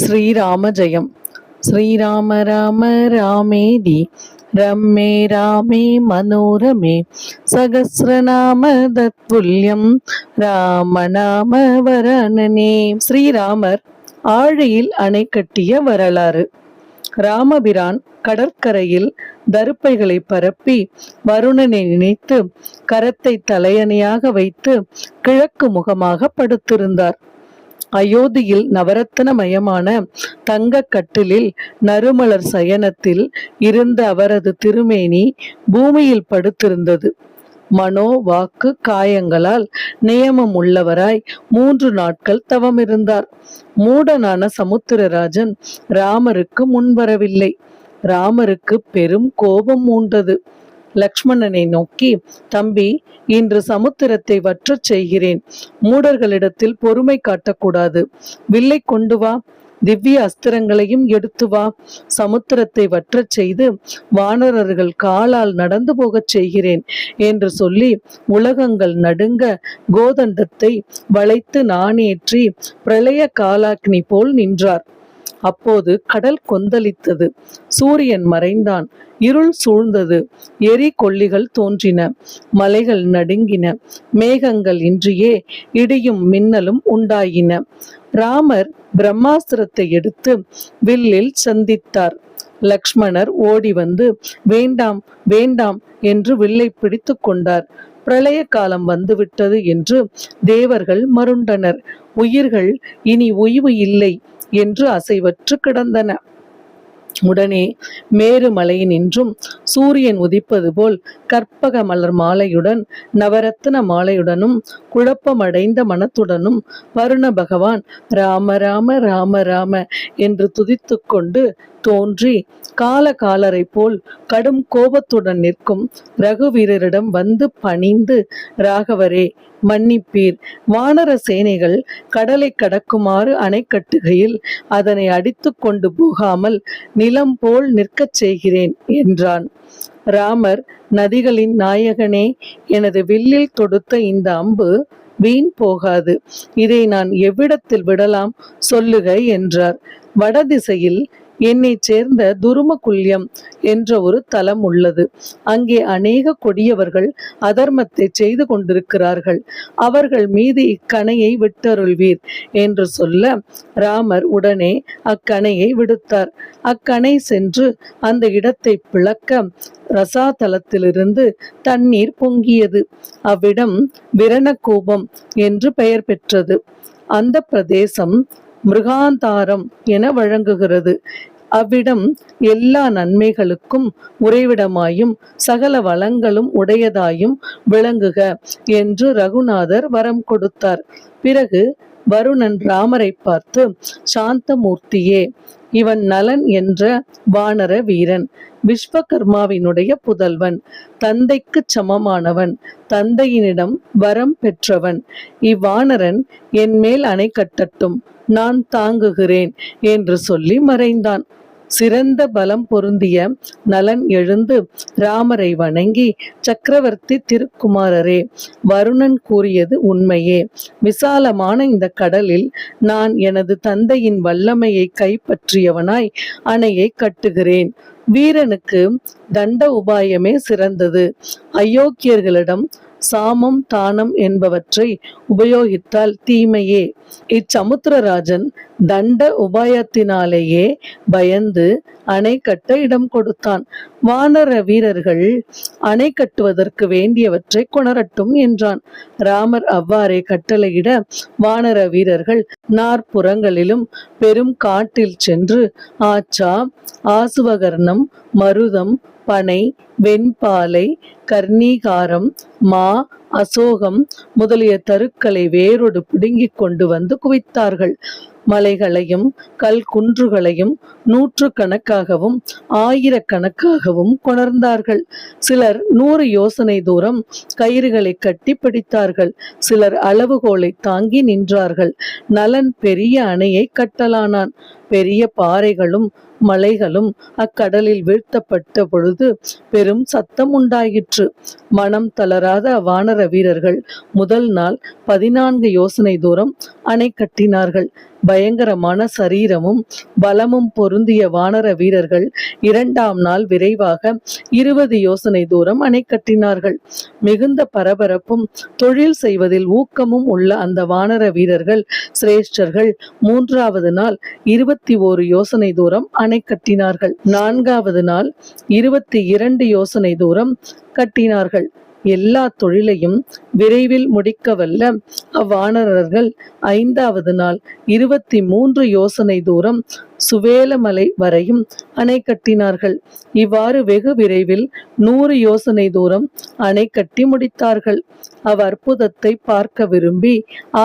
ஸ்ரீராம ஜெயம். ஸ்ரீராம ராம ராமேதி ரம்மே ராமே மனோரமே சகசிரநாம தத்துல்யம் ராமநாம வரணனே. ஸ்ரீராமர் ஆழியில் அணை கட்டிய வரலாறு. ராமபிரான் கடற்கரையில் தருப்பைகளை பரப்பி வருணனை நினைத்து கரத்தை தலையணையாக வைத்து கிழக்கு முகமாக படுத்திருந்தார். அயோத்தியில் நவரத்தனமயமான தங்க கட்டிலில் நறுமலர் சயனத்தில் இருந்த அவரது திருமேனி பூமியில் படுத்திருந்தது. மனோ வாக்கு காயங்களால் நியமம் உள்ளவராய் மூன்று நாட்கள் தவமிருந்தார். மூடனான சமுத்திரராஜன் ராமருக்கு முன்வரவில்லை ராமருக்கு பெரும் கோபம் மூண்டது லக்ஷ்மணனை நோக்கி தம்பி இன்று சமுத்திரத்தை வற்றச் செய்கிறேன். மூடர்களிடத்தில் பொறுமை காட்டக்கூடாது. வில்லை கொண்டு வா. திவ்ய அஸ்திரங்களையும் எடுத்து வா. சமுத்திரத்தை வற்றச் செய்து வானரர்கள் காலால் நடந்து போகச் செய்கிறேன் என்று சொல்லி உலகங்கள் நடுங்க கோதண்டத்தை வளைத்து நாணேற்றி பிரளய காலாக்னி போல் நின்றார். அப்போது கடல் கொந்தளித்தது. சூரியன் மறைந்தான். இருள் சூழ்ந்தது. எரி கொல்லிகள் தோன்றின. மலைகள் நடுங்கின. மேகங்கள் இன்றியே இடியும் மின்னலும் உண்டாயின. ராமர் பிரம்மாஸ்திரத்தை எடுத்து வில்லில் சந்தித்தார். லக்ஷ்மணர் ஓடி வந்து வேண்டாம் வேண்டாம் என்று வில்லை பிடித்து கொண்டார். பிரளய காலம் வந்துவிட்டது என்று தேவர்கள் மருண்டனர் உயிர்கள் இனி ஓய்வு இல்லை. என்று அசைவற்று கிடந்தன. உடனே மேருமலையினின்றும் சூரியன் உதிப்பது போல் கற்பக மலர் மாலையுடன் நவரத்ன மாலையுடனும் குழப்பமடைந்த மனத்துடனும் வருண பகவான் ராம ராம ராம ராம என்று துதித்து கொண்டு தோன்றி கால காலரை போல் கடும் கோபத்துடன் நிற்கும் ரகுவீரரிடம் வந்து பணிந்து ராகவரே மன்னிப்பீர். வானர சேனைகள் கடலை கடக்குமாறு அணை கட்டுகையில் அதனை அடித்து கொண்டு போகாமல் நிலம் போல் நிற்கச் செய்கிறேன் என்றான். ராமர் நதிகளின் நாயகனே எனது வில்லில் தொடுத்த இந்த அம்பு வீண் போகாது. இதை நான் எவ்விடத்தில் விடலாம்? சொல்லுக என்றார். வடதிசையில் என்னை சேர்ந்த துருமகுல்யம் என்ற ஒரு தலம் உள்ளது. அங்கே அநேக கொடியவர்கள் அதர்மத்தை செய்து கொண்டிருக்கிறார்கள். அவர்கள் மீது இக்கணையை விட்டருள்வீர் என்று சொல்ல ராமர் உடனே அக்கணையை விடுத்தார். அக்கணை சென்று அந்த இடத்தை பிளக்க ரசாதலத்திலிருந்து தண்ணீர் பொங்கியது. அவ்விடம் விரணகோபம் என்று பெயர் பெற்றது. அந்த பிரதேசம் மிருகாந்தாரம் என வழங்குகிறது. அவ்விடம் எல்லா நன்மைகளுக்கும் உறைவிடமாயும் சகல வளங்களும் உடையதாயும் விளங்குக என்று ரகுநாதர் வரம் கொடுத்தார். பிறகு வருணன் ராமரை பார்த்து சாந்தமூர்த்தியே இவன் நலன் என்ற வானர வீரன் விஸ்வகர்மாவினுடைய புதல்வன் தந்தைக்கு சமமானவன் தந்தையினிடம் வரம் பெற்றவன். இவ்வானரன் என் மேல் அணை கட்டட்டும் நான் தாங்குகிறேன் என்று சொல்லி மறைந்தான். சிறந்த பலம் பொருந்திய நலன் எழுந்து ராமரை வணங்கி சக்கரவர்த்தி திருக்குமாரரே வருணன் கூறியது உண்மையே. விசாலமான இந்த கடலில் நான் எனது தந்தையின் வல்லமையை கைப்பற்றியவனாய் அணையை கட்டுகிறேன். வீரனுக்கு தண்ட உபாயமே சிறந்தது. அயோக்கியர்களிடம் சாமம் தானம் என்பவற்றை உபயோகித்தால் தீமையே. இச்சமுத்திரராஜன் தண்ட உபாயத்தினாலேயே பயந்து அணை கட்ட இடம் கொடுத்தான். வானர வீரர்கள் அணை கட்டுவதற்கு வேண்டியவற்றை கொணரட்டும் என்றான். ராமர் அவ்வாறே கட்டளையிட வானர வீரர்கள் நாற்புறங்களிலும் பெரும் காட்டில் சென்று ஆச்சா ஆசுவகர்ணம் மருதம் பனை வெண்பாலை கர்ணீகாரம் மா அசோகம் முதலிய தருக்களை வேரோடு பிடுங்கிக் கொண்டு வந்து குவித்தார்கள். மலைகளையும் கல் குன்றுகளையும் நூற்றுக்கணக்காகவும் ஆயிரக்கணக்காகவும் கொணர்ந்தார்கள். சிலர் நூறு யோசனை தூரம் கயிறுகளை கட்டி பிடித்தார்கள். சிலர் அளவுகோலை தாங்கி நின்றார்கள். நலன் பெரிய அணையை கட்டலானான். பெரிய பாறைகளும் மலைகளும் அக்கடலில் வீழ்த்தப்பட்ட பொழுது பெரும் சத்தம் உண்டாயிற்று மனம் தளராத வானர வீரர்கள் முதல் நாள் பதினான்கு யோசனை தூரம் அணை கட்டினார்கள். பயங்கரமான சரீரமும் பலமும் பொருந்திய வானர வீரர்கள் இரண்டாம் நாள் விரைவாக இருபது யோசனை தூரம் அணை கட்டினார்கள். மிகுந்த பரபரப்பும் தொழில் செய்வதில் ஊக்கமும் உள்ள அந்த வானர வீரர்கள் சிரேஷ்டர்கள் மூன்றாவது நாள் இருபத்தி ஓரு யோசனை தூரம் அணை கட்டினார்கள். நான்காவது நாள் இருபத்தி இரண்டு யோசனை தூரம் கட்டினார்கள். எல்லா தொழிலையும் விரைவில் முடிக்க வல்ல அவ்வானரர்கள் ஐந்தாவது நாள் இருபத்தி மூன்று யோசனை தூரம் சுவேலமலை வரையும் அணை கட்டினார்கள். இவ்வாறு வெகு விரைவில் நூறு யோசனை தூரம் அணை கட்டி முடித்தார்கள். அவ் அற்புதத்தை பார்க்க விரும்பி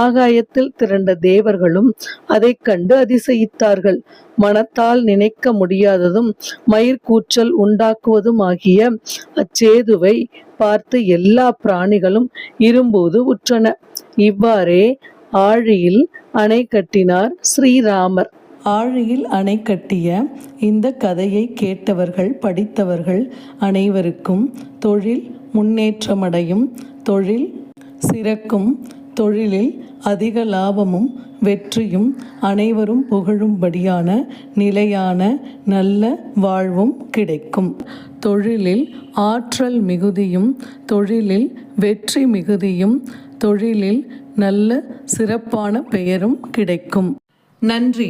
ஆகாயத்தில் திரண்ட தேவர்களும் அதை கண்டு அதிசயித்தார்கள். மனத்தால் நினைக்க முடியாததும் மயிர்கூச்சல் உண்டாக்குவதும் ஆகிய அச்சேதுவை பார்த்து எல்லா பிராணிகளும் இரும்போது உற்றன. இவ்வாறே ஆழியில் அணை கட்டினார் ஸ்ரீராமர். ஆழியில் அணை கட்டிய இந்த கதையை கேட்டவர்கள் படித்தவர்கள் அனைவருக்கும் தொழில் முன்னேற்றமடையும் தொழில் சிறக்கும் தொழிலில் அதிக லாபமும் வெற்றியும் அனைவரும் புகழும்படியான நிலையான நல்ல வாழ்வும் கிடைக்கும். தொழிலில் ஆற்றல் மிகுதியும் தொழிலில் வெற்றி மிகுதியும் தொழிலில் நல்ல சிறப்பான பெயரும் கிடைக்கும். நன்றி.